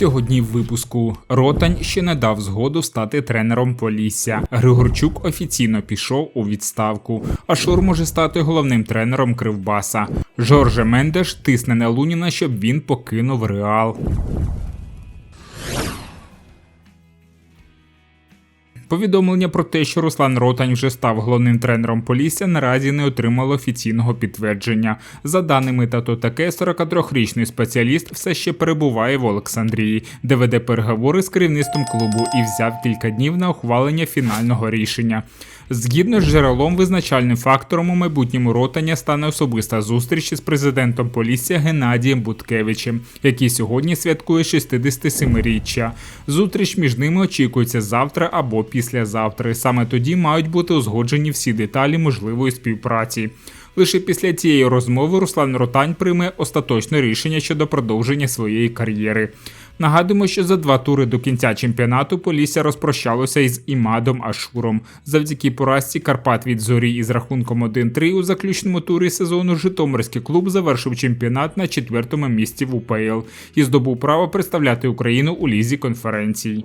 Сьогодні в випуску Ротань ще не дав згоду стати тренером Полісся. Григорчук офіційно пішов у відставку. А Шур може стати головним тренером Кривбаса. Жорже Мендеш тисне на Луніна, щоб він покинув Реал. Повідомлення про те, що Руслан Ротань вже став головним тренером Полісся, наразі не отримало офіційного підтвердження. За даними тато таке, 43-річний спеціаліст все ще перебуває в Олександрії, де веде переговори з керівництвом клубу і взяв кілька днів на ухвалення фінального рішення. Згідно з джерелом, визначальним фактором у майбутньому ротання стане особиста зустріч із президентом Полісся Геннадієм Буткевичем, який сьогодні святкує 67-річчя. Зустріч між ними очікується завтра або післязавтра. Саме тоді мають бути узгоджені всі деталі можливої співпраці. Лише після цієї розмови Руслан Ротань прийме остаточне рішення щодо продовження своєї кар'єри. Нагадуємо, що за два тури до кінця чемпіонату Полісся розпрощалося із Імадом Ашуром. Завдяки поразці Карпат від зорі із рахунком 1-3 у заключному турі сезону Житомирський клуб завершив чемпіонат на четвертому місці в УПЛ і здобув право представляти Україну у лізі конференцій.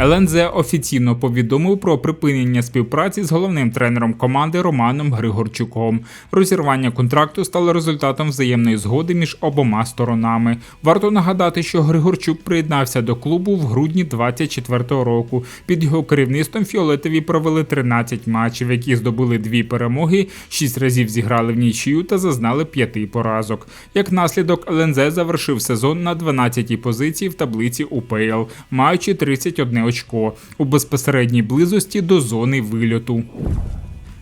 ЛНЗ офіційно повідомив про припинення співпраці з головним тренером команди Романом Григорчуком. Розірвання контракту стало результатом взаємної згоди між обома сторонами. Варто нагадати, що Григорчук приєднався до клубу в грудні 24-го року. Під його керівництвом Фіолетові провели 13 матчів, які здобули дві перемоги, 6 разів зіграли в нічию та зазнали п'яти поразок. Як наслідок, ЛНЗ завершив сезон на 12-й позиції в таблиці УПЛ, маючи 31 очко у безпосередній близості до зони вильоту.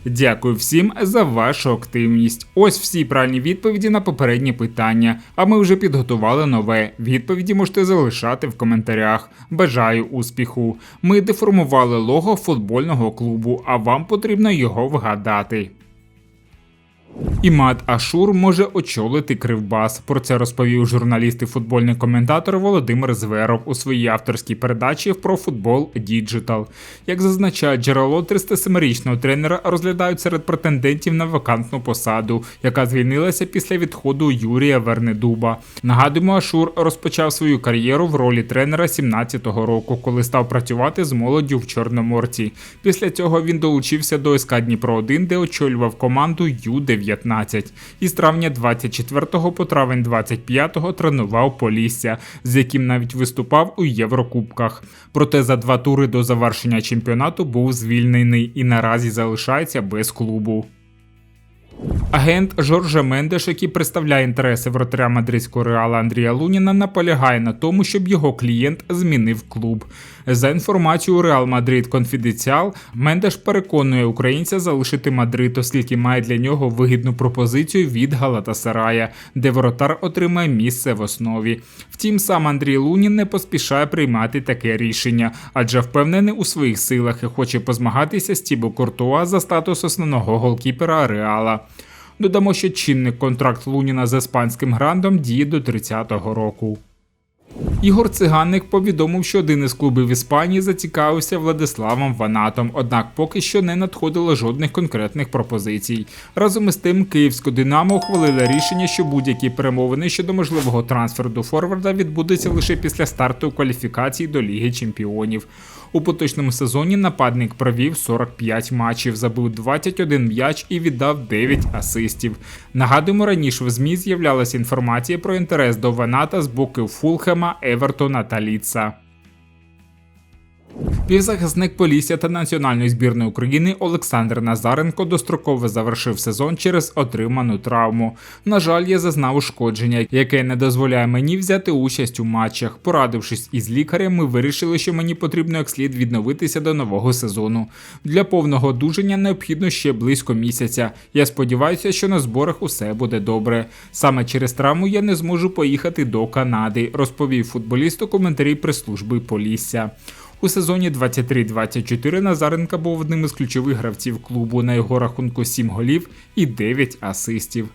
Дякую всім за вашу активність. Ось всі правильні відповіді на попередні питання. А ми вже підготували нове. Відповіді можете залишати в коментарях. Бажаю успіху! Ми деформували лого футбольного клубу, а вам потрібно його вгадати. Імад Ашур може очолити Кривбас. Про це розповів журналіст і футбольний коментатор Володимир Зверов у своїй авторській передачі про футбол Діджитал. Як зазначає джерело 37-річного тренера, розглядають серед претендентів на вакантну посаду, яка звільнилася після відходу Юрія Вернедуба. Нагадуємо, Ашур розпочав свою кар'єру в ролі тренера 17-го року, коли став працювати з молоддю в Чорноморці. Після цього він долучився до СК Дніпро 1 де очолював команду Ю-19. 19. Із травня 24 по травень 25 тренував Полісся, з яким навіть виступав у Єврокубках. Проте за два тури до завершення чемпіонату був звільнений і наразі залишається без клубу. Агент Жоржа Мендеш, який представляє інтереси вратаря мадридського реала Андрія Луніна, наполягає на тому, щоб його клієнт змінив клуб. За інформацією Реал Мадрид Конфіденціал, Мендеш переконує українця залишити Мадрид, оскільки має для нього вигідну пропозицію від Галатасарая, де воротар отримає місце в основі. Втім, сам Андрій Лунін не поспішає приймати таке рішення, адже впевнений у своїх силах і хоче позмагатися з Тібо Куртуа за статус основного голкіпера Реала. Додамо, що чинний контракт Луніна з іспанським грандом діє до 30-го року. Ігор Циганник повідомив, що один із клубів Іспанії зацікавився Владиславом Ванатом, однак поки що не надходило жодних конкретних пропозицій. Разом із тим, Київське Динамо ухвалило рішення, що будь-які перемовини щодо можливого трансферу до Форварда відбудуться лише після старту кваліфікації до Ліги Чемпіонів. У поточному сезоні нападник провів 45 матчів, забив 21 м'яч і віддав 9 асистів. Нагадуємо, раніше в ЗМІ з'являлася інформація про інтерес до Ваната з боку Фулхема, Евертона та Ліца. Півзахисник Полісся та національної збірної України Олександр Назаренко достроково завершив сезон через отриману травму. На жаль, я зазнав ушкодження, яке не дозволяє мені взяти участь у матчах. Порадившись із лікарем, ми вирішили, що мені потрібно як слід відновитися до нового сезону. Для повного одужання необхідно ще близько місяця. Я сподіваюся, що на зборах усе буде добре. Саме через травму я не зможу поїхати до Канади, розповів футболіст у коментарі прес-служби Полісся. У сезоні 23-24 Назаренка був одним із ключових гравців клубу. На його рахунку 7 голів і 9 асистів.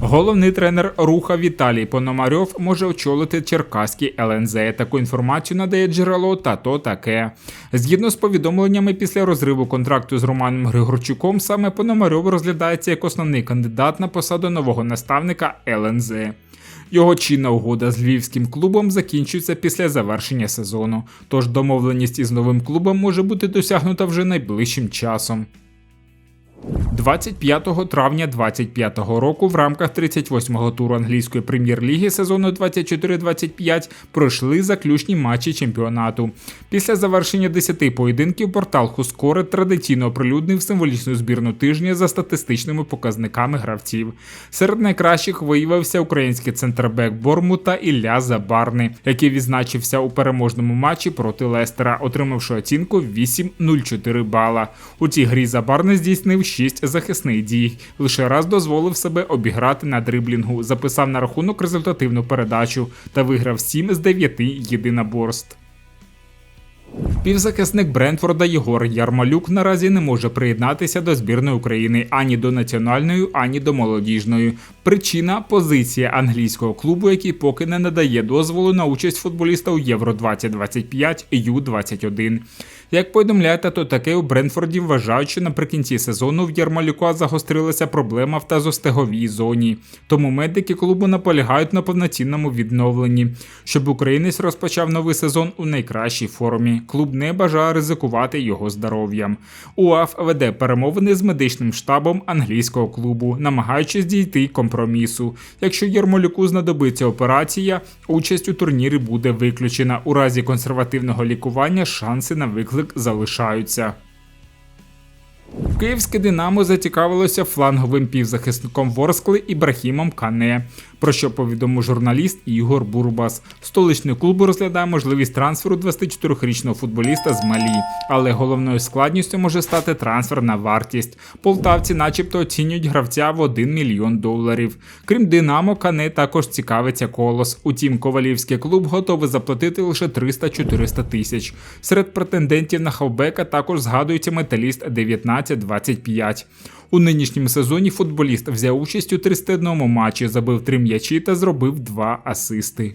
Головний тренер руха Віталій Пономарьов може очолити Черкаський ЛНЗ. Таку інформацію надає джерело та то таке. Згідно з повідомленнями, після розриву контракту з Романом Григорчуком, саме Пономарьов розглядається як основний кандидат на посаду нового наставника ЛНЗ. Його чинна угода з львівським клубом закінчується після завершення сезону, тож домовленість із новим клубом може бути досягнута вже найближчим часом. 25 травня 2025 року в рамках 38-го туру англійської прем'єр-ліги сезону 24-25 пройшли заключні матчі чемпіонату. Після завершення 10 поєдинків портал Хускори традиційно оприлюднив символічну збірну тижня за статистичними показниками гравців. Серед найкращих виявився український центрбек Бормута Ілля Забарни, який відзначився у переможному матчі проти Лестера, отримавши оцінку 8,04 бала. У цій грі Забарни здійснив 6 захисних дій. Лише раз дозволив себе обіграти на дриблінгу, записав на рахунок результативну передачу та виграв 7 з 9 єдиноборств. Півзахисник Брентфорда Єгор Ярмалюк наразі не може приєднатися до збірної України ані до національної, ані до молодіжної. Причина позиція англійського клубу, який поки не надає дозволу на участь футболіста у Євро 2025 Ю-21. Як повідомляє то таке у Брентфорді вважають, що наприкінці сезону в Ярмалюка загострилася проблема в тазостеговій зоні. Тому медики клубу наполягають на повноцінному відновленні, щоб українець розпочав новий сезон у найкращій формі. Клуб не бажає ризикувати його здоров'ям. УАФ веде перемовини з медичним штабом англійського клубу, намагаючись дійти компромісу. Якщо Ярмолюку знадобиться операція, участь у турнірі буде виключена. У разі консервативного лікування шанси на виклик залишаються. Київське Динамо зацікавилося фланговим півзахисником Ворскли Ібрахімом Кане, про що повідомив журналіст Ігор Бурбас. Столичний клуб розглядає можливість трансферу 24-річного футболіста з Малі, але головною складністю може стати трансферна вартість. Полтавці, начебто, оцінюють гравця в 1 мільйон доларів. Крім Динамо, Кане також цікавиться колос. Утім, ковалівський клуб готовий заплатити лише 300-400 тисяч. Серед претендентів на хавбека також згадується металіст 19-25. У нинішньому сезоні футболіст взяв участь у 31 матчі, забив 3 м'ячі та зробив 2 асисти.